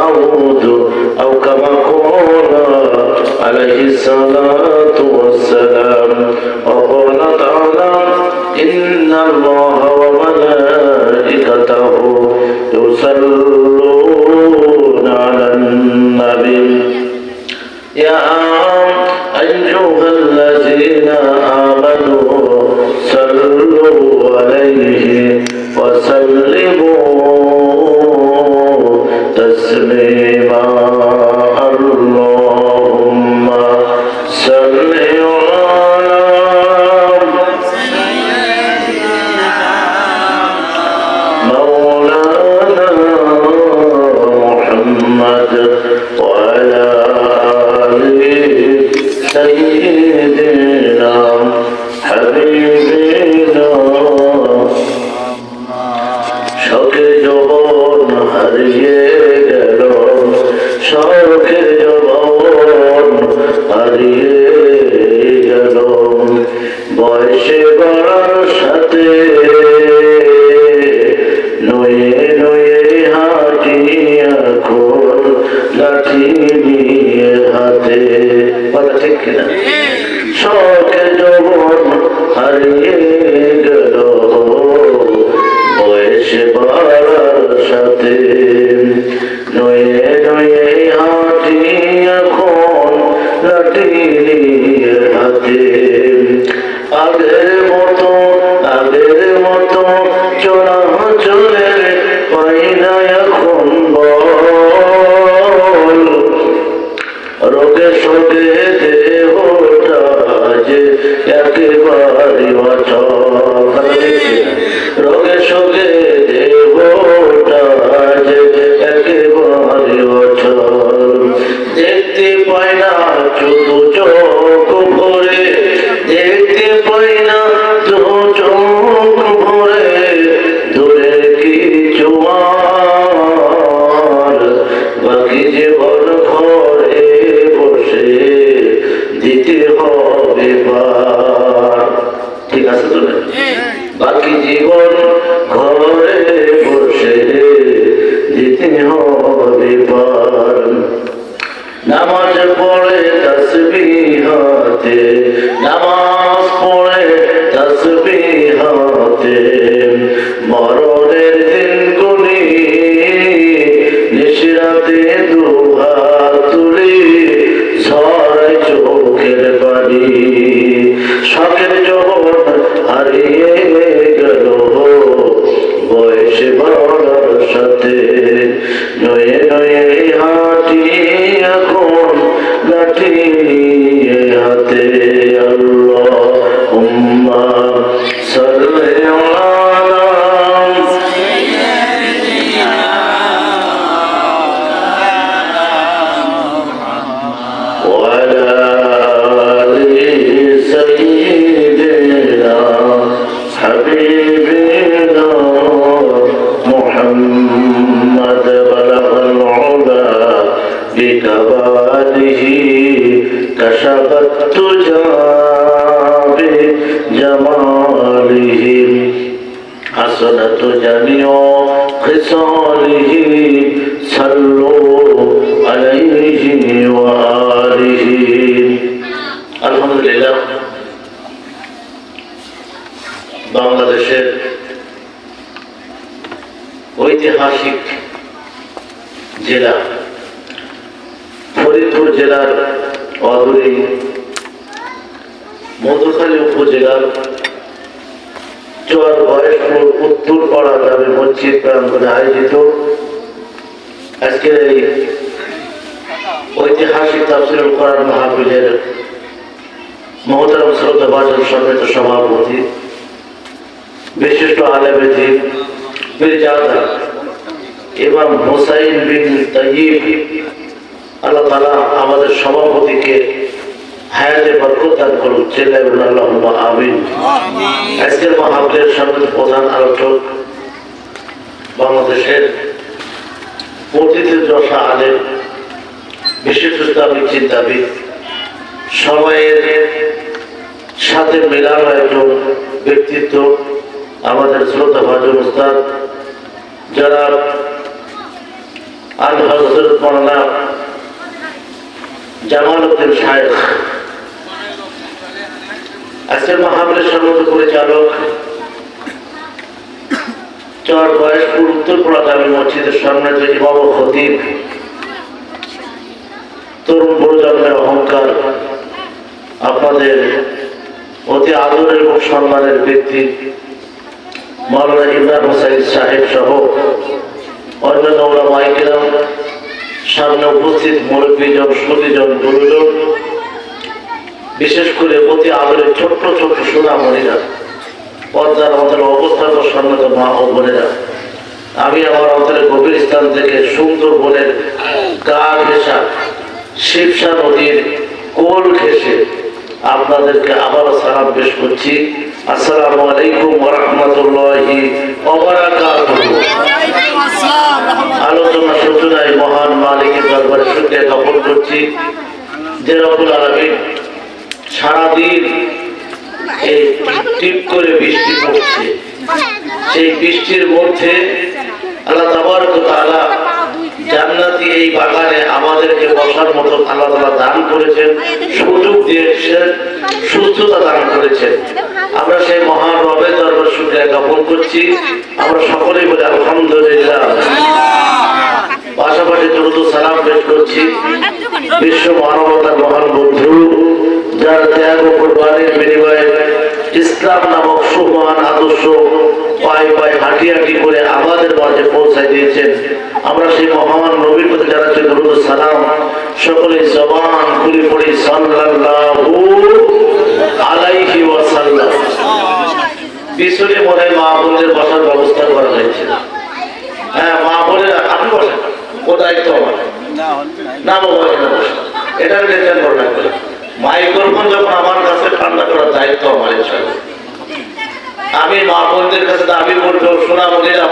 داود أو كما قال عليه الصلاة والسلام وقال تعالى إن الله وملائكته le বয়সে বাড়ার সাথে নয়ে নয়ে হাঁটি এখন লাঠি নিয়ে হাতে বলা ঠিক কিনা? শখে যবন হারিয়ে গেল। বয়সে বাড়ার সাথে নয়ে নয়ে হাঁটি এখন লাঠি নিয়ে হাতে আগের মতো আগের মতো চলা চলে পাই না এখন রোগে শোকে দেহটা যে একেবারে রোগে শোকে দেহটা জীবন ঘরে বসে দিতে হবে ঠিক আছে তো বাকি জীবন ঘরে বসে দিতে হবে নামাজ পড়ে তসবিহ হাতে, নামাজ পড়ে তসবিহ হাতে মরণের নয়ে حسنة جميع خصاله صلوا عليه وآله الحمد لله বাংলাদেশের ঐতিহাসিক জেলা ফরিদপুর জেলার অদূরে মধুখালী উপজেলার চর বয়সপুর উত্তরপাড়া গ্রামে মসজিদ প্রাঙ্গনে আয়োজিত আজকের এই ঐতিহাসিক তাফসিল করার মাহফিলের মহতারাম শ্রদ্ধা বাজার সমেত সভাপতি, বিশিষ্ট আলেবেদি মির্জাদা এবং হোসাইন বিন তাইব আল্লাহ তালা আমাদের সভাপতিকে হায়াতে বরকত দান করুন। আমিন। আজকের মাহফিলের প্রধান আলোচক বাংলাদেশের পতিত যশা আলেম বিশেষ ইসলামিক চিন্তাবিদ সময়ের সাথে মেলানো একজন ব্যক্তিত্ব আমাদের শ্রদ্ধা ভাজন উস্তাদ যারা আল হজরত মৌলানা জামাল উদ্দিন সাহেব আজকের মাহফিলের সম্মত পরিচালক, চর বয়সপুর উত্তরপাড়া গ্রামী মসজিদের সামনে যে ইমাম খতিব, তরুণ প্রজন্মের অহংকার, আপনাদের অতি আদরের এবং সম্মানের ব্যক্তি মাওলানা ইমরান হোসাইন সাহেব সহ অন্যান্য ওরা মাইকেরাম সামনে উপস্থিত মুরব্বীজন সুদীজন গুরুজন বিশেষ করে অতি আদরের ছোট্ট ছোট্ট সোনামণিরা পর্দার অন্তরে অবস্থান সম্মত মা ও বোনেরা। আমি আমার অন্তরে গভীর স্থান থেকে সুন্দর বনের গা ঘেঁষা, শিবসা নদীর কোল ঘেঁষে আপনাদেরকে আবারও সালাম পেশ করছি। আসসালামু আলাইকুম রহমতুল্লাহি আলোচনা সূচনায় মহান মালিকের দরবারে শুক্রিয়া জ্ঞাপন করছি। যে রকুল সারাদিন এই টিপ করে বৃষ্টি পড়ছে। সেই বৃষ্টির মধ্যে আল্লাহ তাআলা জান্নাতি এই বাগানে আমাদেরকে বসার মতো আল্লাহ তাআলা দান করেছেন, সুযোগ দিয়েছেন, সুস্থতা দান করেছেন। আমরা সেই মহান রবের দরবার শুকরিয়া জ্ঞাপন করছি। আমরা সকলেই বলি আলহামদুলিল্লাহ। পাশাপাশি দ্রুত সালাম পেশ করছি। বিশ্ব মানবতার মহান বন্ধু। যার ত্যাগ ও কোরবানির বিনিময়ে ইসলাম নামক সুমহান আদর্শ পায়ে পায়ে হাঁটি হাঁটি করে আমাদের মাঝে পৌঁছায় দিয়েছেন। আমরা সেই মহান নবীর প্রতি জানাচ্ছি দ্রুত সালাম সকলে জবান খুলে পড়ি, সাল্লাল্লাহু আলাইহি ওয়াসাল্লাম। পিছনে মনে মা বোনদের বসার ব্যবস্থা করা হয়েছে। হ্যাঁ মা বোনেরা, আপনি বসেন। ও দায়িত্ব আমার? না এখানে এটা রিটার্ন করবেন মাইক্রোফোন যখন আমার কাছে ঠান্ডা করার দায়িত্ব আমার আমি মা বোনদের কাছে দাবি করব সোনা মন্দিরা